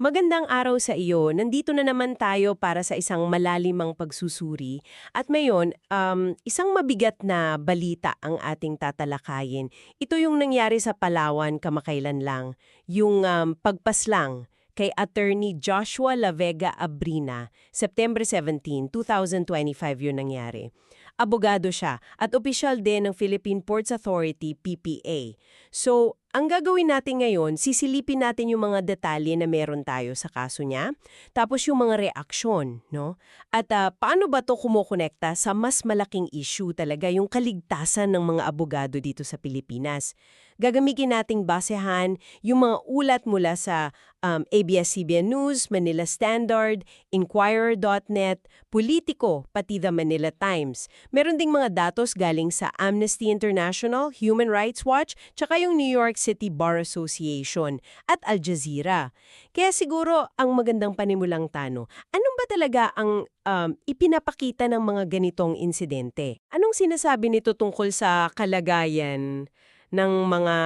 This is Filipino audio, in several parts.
Magandang araw sa iyo. Nandito na naman tayo para sa isang malalimang pagsusuri. At ngayon, um, isang mabigat na balita ang ating tatalakayin. Ito yung nangyari sa Palawan kamakailan lang. Yung um, pagpaslang kay Attorney Joshua La Vega Abrina, September 17, 2025 yun nangyari. Abogado siya at opisyal din ng Philippine Ports Authority, PPA. So, ang gagawin natin ngayon, sisilipin natin yung mga detalye na meron tayo sa kaso niya, tapos yung mga reaksyon, no? At ah, paano ba to kumukonekta sa mas malaking issue talaga, yung kaligtasan ng mga abogado dito sa Pilipinas? Gagamitin nating basehan yung mga ulat mula sa um, ABS-CBN News, Manila Standard, Inquirer.net, Politico, pati The Manila Times. Meron ding mga datos galing sa Amnesty International, Human Rights Watch, tsaka yung New York City Bar Association at Al Jazeera. Kaya siguro ang magandang panimulang tano, anong ba talaga ang um, ipinapakita ng mga ganitong insidente? Anong sinasabi nito tungkol sa kalagayan ng mga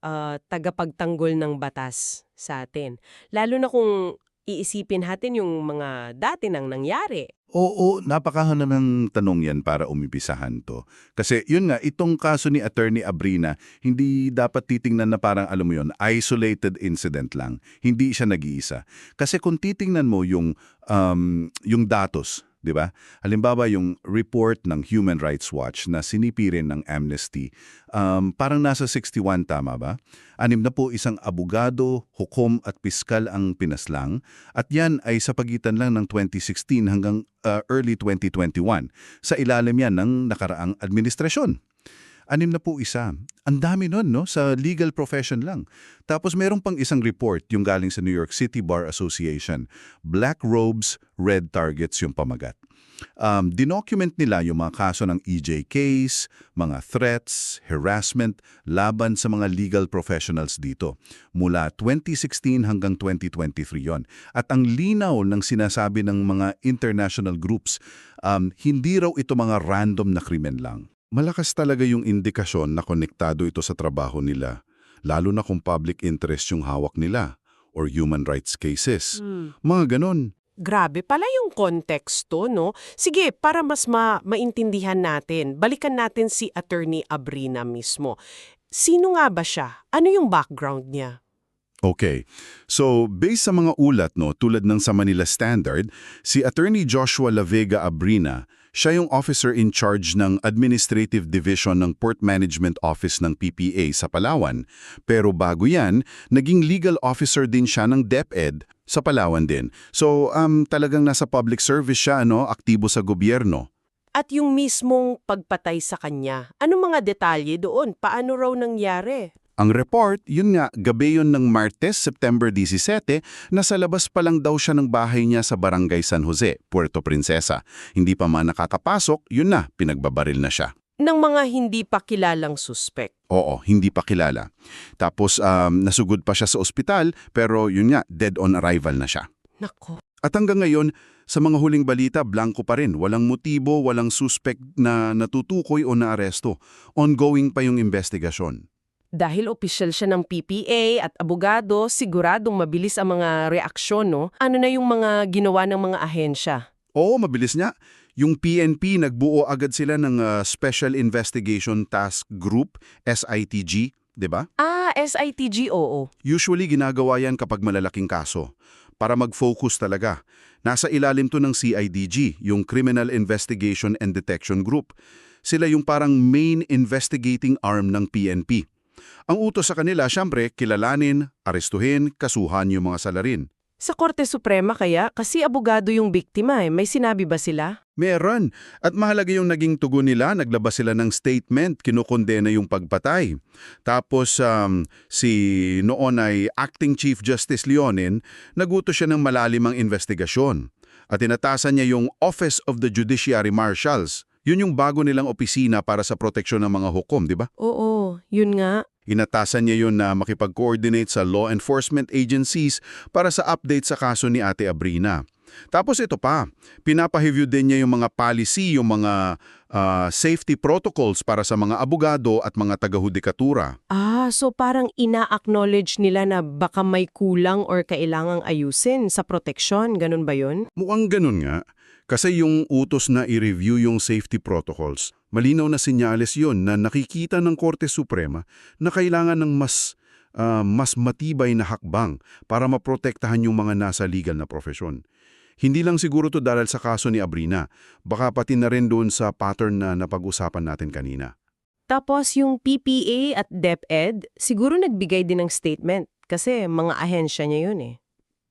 ah, tagapagtanggol ng batas sa atin? Lalo na kung iisipin natin yung mga dati nang nangyari. Oo, napakahana ng tanong yan para umipisahan to. Kasi yun nga, itong kaso ni Attorney Abrina, hindi dapat titingnan na parang, alam mo yun, isolated incident lang. Hindi siya nag-iisa. Kasi kung titingnan mo yung, um, yung datos, di ba? Halimbawa yung report ng Human Rights Watch na sinipi rin ng Amnesty, um, parang nasa 61, tama ba? Anim na po isang abogado, hukom at piskal ang pinaslang at yan ay sa pagitan lang ng 2016 hanggang uh, early 2021. Sa ilalim yan ng nakaraang administrasyon. Anim na po isa. Ang dami nun, no? Sa legal profession lang. Tapos merong pang isang report, yung galing sa New York City Bar Association. Black robes, red targets yung pamagat. Um, dinocument nila yung mga kaso ng EJ case, mga threats, harassment, laban sa mga legal professionals dito. Mula 2016 hanggang 2023 yon. At ang linaw ng sinasabi ng mga international groups, um, hindi raw ito mga random na krimen lang. Malakas talaga yung indikasyon na konektado ito sa trabaho nila, lalo na kung public interest yung hawak nila or human rights cases. Mga ganon. Grabe pala yung konteksto, no? Sige, para mas ma maintindihan natin, balikan natin si Attorney Abrina mismo. Sino nga ba siya? Ano yung background niya? Okay. So, based sa mga ulat no, tulad ng sa Manila Standard, si Attorney Joshua La Vega Abrina, siya yung officer in charge ng Administrative Division ng Port Management Office ng PPA sa Palawan. Pero bago yan, naging legal officer din siya ng DepEd sa Palawan din. So, um, talagang nasa public service siya, no, aktibo sa gobyerno. At yung mismong pagpatay sa kanya, anong mga detalye doon? Paano raw nangyari? Ang report, yun nga, gabi yun ng Martes, September 17, nasa labas pa lang daw siya ng bahay niya sa Barangay San Jose, Puerto Princesa. Hindi pa man nakakapasok, yun na, pinagbabaril na siya. Ng mga hindi pa kilalang suspect. Oo, hindi pa kilala. Tapos um, nasugod pa siya sa ospital, pero yun nga, dead on arrival na siya. Nako. At hanggang ngayon, sa mga huling balita, blanco pa rin. Walang motibo, walang suspect na natutukoy o naaresto. Ongoing pa yung investigasyon. Dahil opisyal siya ng PPA at abogado, siguradong mabilis ang mga reaksyon, no? Ano na yung mga ginawa ng mga ahensya? Oo, mabilis nga. Yung PNP, nagbuo agad sila ng uh, Special Investigation Task Group, SITG, di ba? Ah, SITG, oo. Usually ginagawa yan kapag malalaking kaso. Para mag-focus talaga. Nasa ilalim to ng CIDG, yung Criminal Investigation and Detection Group. Sila yung parang main investigating arm ng PNP. Ang utos sa kanila, syempre, kilalanin, arestuhin, kasuhan yung mga salarin. Sa Korte Suprema kaya, kasi abogado yung biktima eh. May sinabi ba sila? Meron. At mahalaga yung naging tugon nila, naglabas sila ng statement, kinukondena yung pagpatay. Tapos um, si noon ay Acting Chief Justice Leonin, naguto siya ng malalimang investigasyon. At tinatasan niya yung Office of the Judiciary Marshals. Yun yung bago nilang opisina para sa proteksyon ng mga hukom, di ba? Oo, yun nga. Inatasan niya yun na makipag-coordinate sa law enforcement agencies para sa update sa kaso ni Ate Abrina. Tapos ito pa, pinapaheview din niya yung mga policy, yung mga ah, safety protocols para sa mga abogado at mga tagahudikatura. Ah, so parang ina-acknowledge nila na baka may kulang or kailangang ayusin sa proteksyon, ganun ba yun? Mukhang ganun nga. Kasi yung utos na i-review yung safety protocols, malinaw na senyales yon na nakikita ng Korte Suprema na kailangan ng mas, ah, mas matibay na hakbang para maprotektahan yung mga nasa legal na profesyon. Hindi lang siguro to dahil sa kaso ni Abrina, baka pati na rin doon sa pattern na napag-usapan natin kanina. Tapos yung PPA at DepEd, siguro nagbigay din ng statement kasi mga ahensya niya yun eh.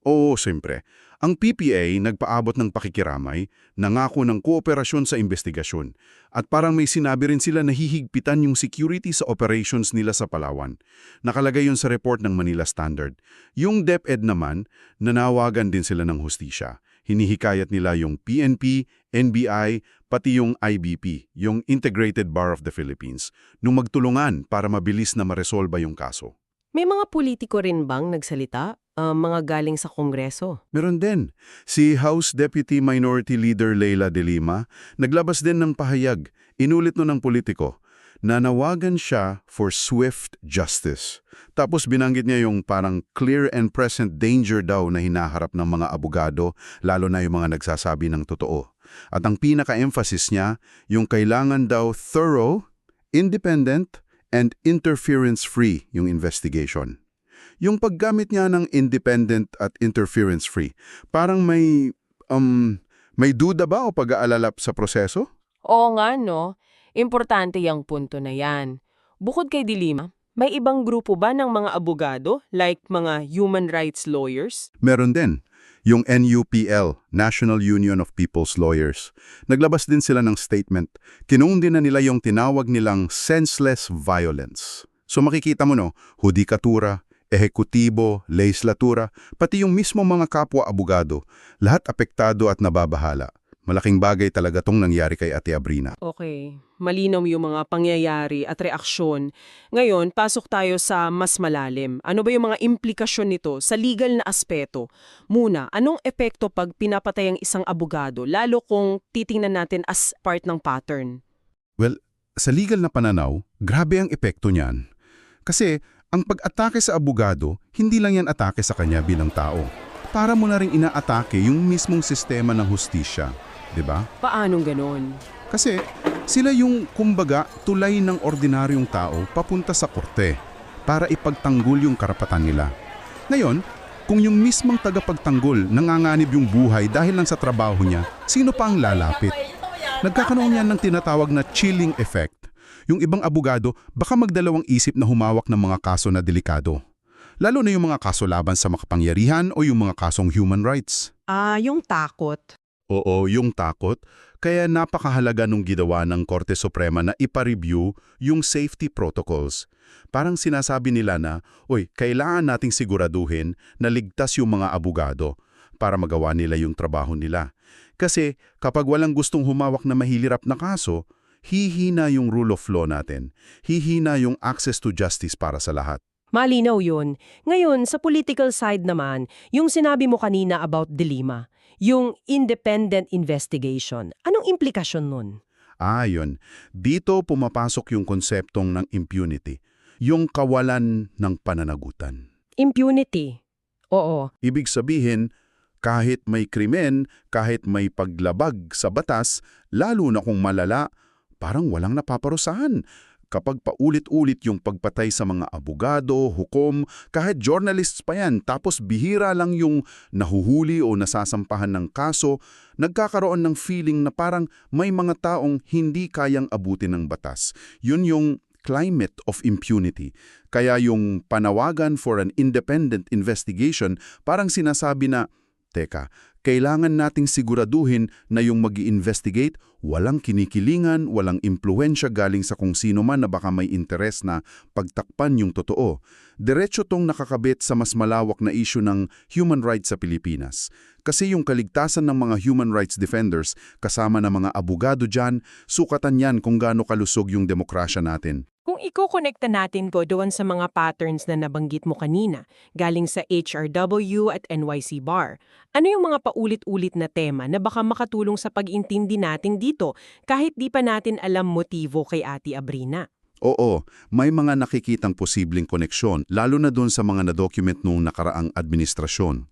Oo, siyempre. Ang PPA nagpaabot ng pakikiramay, nangako ng kooperasyon sa investigasyon, at parang may sinabi rin sila na hihigpitan yung security sa operations nila sa Palawan. Nakalagay yun sa report ng Manila Standard. Yung DepEd naman, nanawagan din sila ng hustisya. Hinihikayat nila yung PNP, NBI, pati yung IBP, yung Integrated Bar of the Philippines, nung magtulungan para mabilis na maresolba yung kaso. May mga politiko rin bang nagsalita? Ah, mga galing sa Kongreso? Meron din. Si House Deputy Minority Leader Leila De Lima naglabas din ng pahayag, inulit no ng politiko, na nawagan siya for swift justice. Tapos binanggit niya yung parang clear and present danger daw na hinaharap ng mga abogado, lalo na yung mga nagsasabi ng totoo. At ang pinaka-emphasis niya, yung kailangan daw thorough, independent, and interference-free yung investigation. Yung paggamit niya ng independent at interference-free, parang may, um, may duda ba o pag-aalalap sa proseso? Oo nga, no? Importante yung punto na yan. Bukod kay Dilima, may ibang grupo ba ng mga abogado, like mga human rights lawyers? Meron din. Yung NUPL, National Union of People's Lawyers. Naglabas din sila ng statement. Kinuundi na nila yung tinawag nilang senseless violence. So makikita mo no, hudikatura, ehekutibo, legislatura, pati yung mismo mga kapwa-abogado, lahat apektado at nababahala. Malaking bagay talaga tong nangyari kay Ate Abrina. Okay, malinaw yung mga pangyayari at reaksyon. Ngayon, pasok tayo sa mas malalim. Ano ba yung mga implikasyon nito sa legal na aspeto? Muna, anong epekto pag pinapatay ang isang abogado, lalo kung titingnan natin as part ng pattern? Well, sa legal na pananaw, grabe ang epekto niyan. Kasi ang pag-atake sa abogado, hindi lang yan atake sa kanya bilang tao. Para mo na rin inaatake yung mismong sistema ng hustisya. 'di ba? Paanong ganon? Kasi sila yung kumbaga tulay ng ordinaryong tao papunta sa korte para ipagtanggol yung karapatan nila. Ngayon, kung yung mismong tagapagtanggol nanganganib yung buhay dahil lang sa trabaho niya, sino pa ang lalapit? Nagkakaroon yan ng tinatawag na chilling effect. Yung ibang abogado baka magdalawang isip na humawak ng mga kaso na delikado. Lalo na yung mga kaso laban sa makapangyarihan o yung mga kasong human rights. Ah, yung takot. Oo, yung takot. Kaya napakahalaga nung ginawa ng Korte Suprema na ipa-review yung safety protocols. Parang sinasabi nila na, Uy, kailangan nating siguraduhin na ligtas yung mga abogado para magawa nila yung trabaho nila. Kasi kapag walang gustong humawak na mahilirap na kaso, hihina yung rule of law natin. Hihina yung access to justice para sa lahat. Malinaw yun. Ngayon, sa political side naman, yung sinabi mo kanina about Dilima, yung independent investigation, anong implikasyon nun? Ah, yun. Dito pumapasok yung konseptong ng impunity, yung kawalan ng pananagutan. Impunity. Oo. Ibig sabihin, kahit may krimen, kahit may paglabag sa batas, lalo na kung malala, parang walang napaparusahan. Kapag paulit-ulit yung pagpatay sa mga abogado, hukom, kahit journalists pa yan, tapos bihira lang yung nahuhuli o nasasampahan ng kaso, nagkakaroon ng feeling na parang may mga taong hindi kayang abutin ng batas. Yun yung climate of impunity. Kaya yung panawagan for an independent investigation, parang sinasabi na, Teka, kailangan nating siguraduhin na yung mag investigate walang kinikilingan, walang impluensya galing sa kung sino man na baka may interes na pagtakpan yung totoo. Diretso tong nakakabit sa mas malawak na issue ng human rights sa Pilipinas. Kasi yung kaligtasan ng mga human rights defenders kasama ng mga abogado dyan, sukatan yan kung gaano kalusog yung demokrasya natin. Kung iko-connecta natin ko doon sa mga patterns na nabanggit mo kanina, galing sa HRW at NYC Bar, ano yung mga paulit-ulit na tema na baka makatulong sa pag-intindi natin dito kahit di pa natin alam motibo kay Ate Abrina? Oo, may mga nakikitang posibleng koneksyon, lalo na doon sa mga na-document noong nakaraang administrasyon.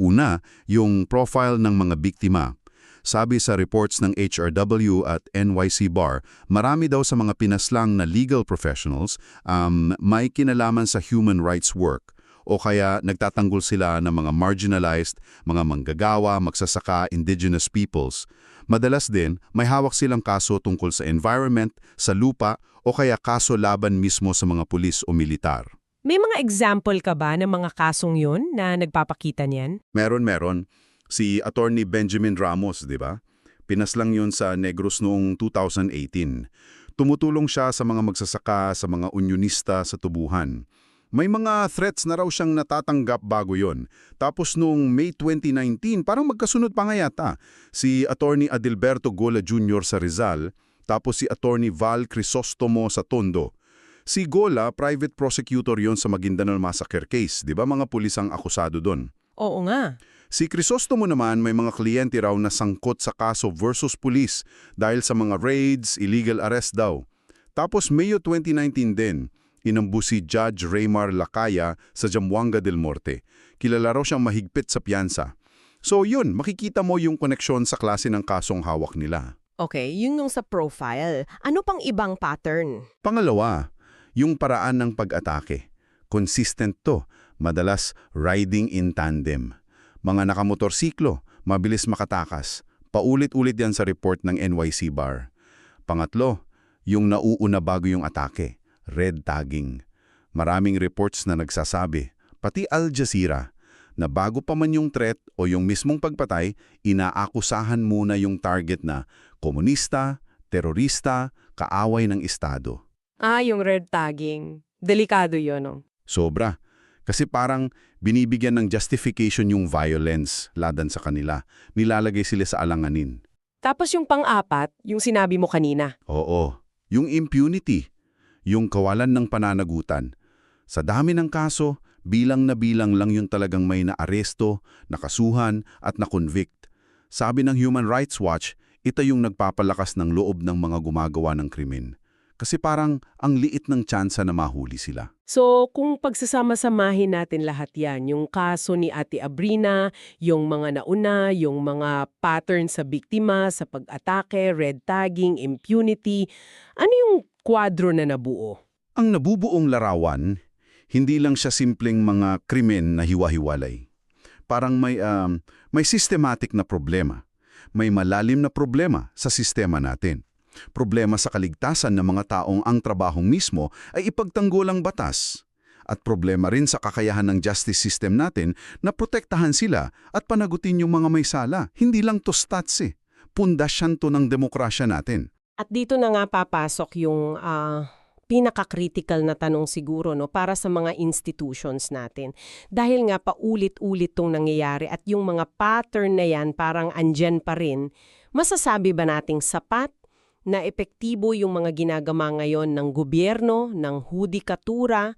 Una, yung profile ng mga biktima. Sabi sa reports ng HRW at NYC Bar, marami daw sa mga pinaslang na legal professionals um, may kinalaman sa human rights work o kaya nagtatanggol sila ng mga marginalized, mga manggagawa, magsasaka, indigenous peoples. Madalas din, may hawak silang kaso tungkol sa environment, sa lupa, o kaya kaso laban mismo sa mga pulis o militar. May mga example ka ba ng mga kasong yun na nagpapakita niyan? Meron, meron. Si Attorney Benjamin Ramos, di ba? Pinaslang yun sa Negros noong 2018. Tumutulong siya sa mga magsasaka, sa mga unionista sa tubuhan. May mga threats na raw siyang natatanggap bago yon. Tapos noong May 2019, parang magkasunod pa nga yata, si Attorney Adilberto Gola Jr. sa Rizal, tapos si Attorney Val Crisostomo sa Tondo. Si Gola, private prosecutor yon sa Maguindanao Massacre case, di ba mga pulis ang akusado doon? Oo nga. Si Crisostomo naman may mga kliyente raw na sangkot sa kaso versus police dahil sa mga raids, illegal arrest daw. Tapos Mayo 2019 din, inambu si Judge Raymar Lacaya sa Zamboanga del Norte. Kilala raw siyang mahigpit sa piyansa. So yun, makikita mo yung koneksyon sa klase ng kasong hawak nila. Okay, yun yung sa profile. Ano pang ibang pattern? Pangalawa, yung paraan ng pag-atake. Consistent to, madalas riding in tandem. Mga nakamotorsiklo, mabilis makatakas. Paulit-ulit yan sa report ng NYC Bar. Pangatlo, yung nauuna bago yung atake, red tagging. Maraming reports na nagsasabi, pati Al Jazeera, na bago pa man yung threat o yung mismong pagpatay, inaakusahan muna yung target na komunista, terorista, kaaway ng Estado. Ah, yung red tagging. Delikado yun, no? Sobra. Kasi parang binibigyan ng justification yung violence ladan sa kanila. Nilalagay sila sa alanganin. Tapos yung pang-apat, yung sinabi mo kanina. Oo, yung impunity, yung kawalan ng pananagutan. Sa dami ng kaso, bilang na bilang lang yung talagang may naaresto, nakasuhan at na-convict. Sabi ng Human Rights Watch, ito yung nagpapalakas ng loob ng mga gumagawa ng krimen. Kasi parang ang liit ng tsansa na mahuli sila. So, kung pagsasama-samahin natin lahat yan, yung kaso ni Ate Abrina, yung mga nauna, yung mga pattern sa biktima, sa pag-atake, red tagging, impunity, ano yung kwadro na nabuo? Ang nabubuong larawan, hindi lang siya simpleng mga krimen na hiwa-hiwalay. Parang may, um, may systematic na problema. May malalim na problema sa sistema natin. Problema sa kaligtasan ng mga taong ang trabahong mismo ay ipagtanggol ang batas. At problema rin sa kakayahan ng justice system natin na protektahan sila at panagutin yung mga may sala. Hindi lang to stats eh. Pundasyan to ng demokrasya natin. At dito na nga papasok yung ah, pinaka-critical na tanong siguro no para sa mga institutions natin. Dahil nga paulit-ulit tong nangyayari at yung mga pattern na yan parang andyan pa rin, masasabi ba nating sapat na epektibo yung mga ginagama ngayon ng gobyerno, ng hudikatura?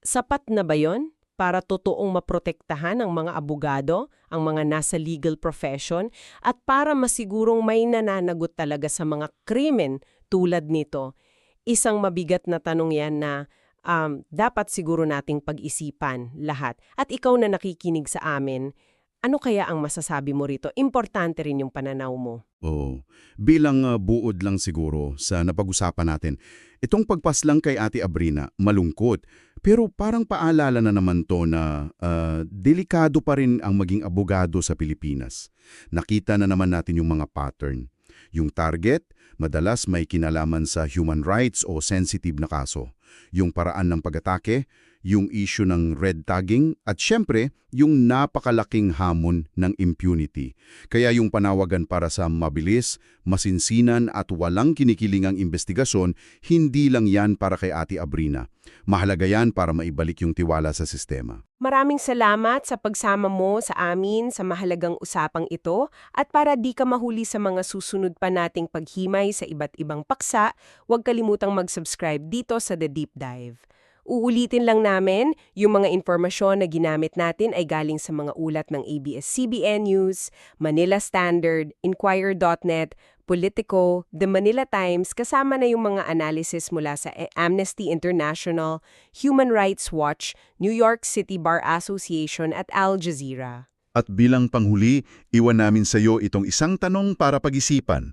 Sapat na ba yon para totoong maprotektahan ang mga abogado, ang mga nasa legal profession, at para masigurong may nananagot talaga sa mga krimen tulad nito? Isang mabigat na tanong yan na um, dapat siguro nating pag-isipan lahat. At ikaw na nakikinig sa amin, ano kaya ang masasabi mo rito? Importante rin yung pananaw mo. Oo. Bilang uh, buod lang siguro sa napag-usapan natin, itong pagpaslang kay Ate Abrina, malungkot. Pero parang paalala na naman to na uh, delikado pa rin ang maging abogado sa Pilipinas. Nakita na naman natin yung mga pattern. Yung target, madalas may kinalaman sa human rights o sensitive na kaso. Yung paraan ng pag-atake, yung issue ng red tagging at syempre yung napakalaking hamon ng impunity. Kaya yung panawagan para sa mabilis, masinsinan at walang kinikilingang investigasyon, hindi lang yan para kay Ate Abrina. Mahalaga yan para maibalik yung tiwala sa sistema. Maraming salamat sa pagsama mo sa amin sa mahalagang usapang ito at para di ka mahuli sa mga susunod pa nating paghimay sa iba't ibang paksa, huwag kalimutang mag-subscribe dito sa The Deep Dive. Uulitin lang namin, yung mga informasyon na ginamit natin ay galing sa mga ulat ng ABS-CBN News, Manila Standard, Inquirer.net, Politico, The Manila Times, kasama na yung mga analysis mula sa Amnesty International, Human Rights Watch, New York City Bar Association at Al Jazeera. At bilang panghuli, iwan namin sa iyo itong isang tanong para pag-isipan.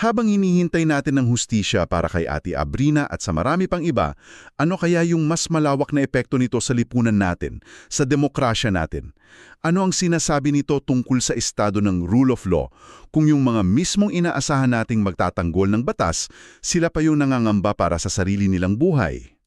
Habang hinihintay natin ng hustisya para kay Ate Abrina at sa marami pang iba, ano kaya yung mas malawak na epekto nito sa lipunan natin, sa demokrasya natin? Ano ang sinasabi nito tungkol sa estado ng rule of law kung yung mga mismong inaasahan nating magtatanggol ng batas, sila pa yung nangangamba para sa sarili nilang buhay?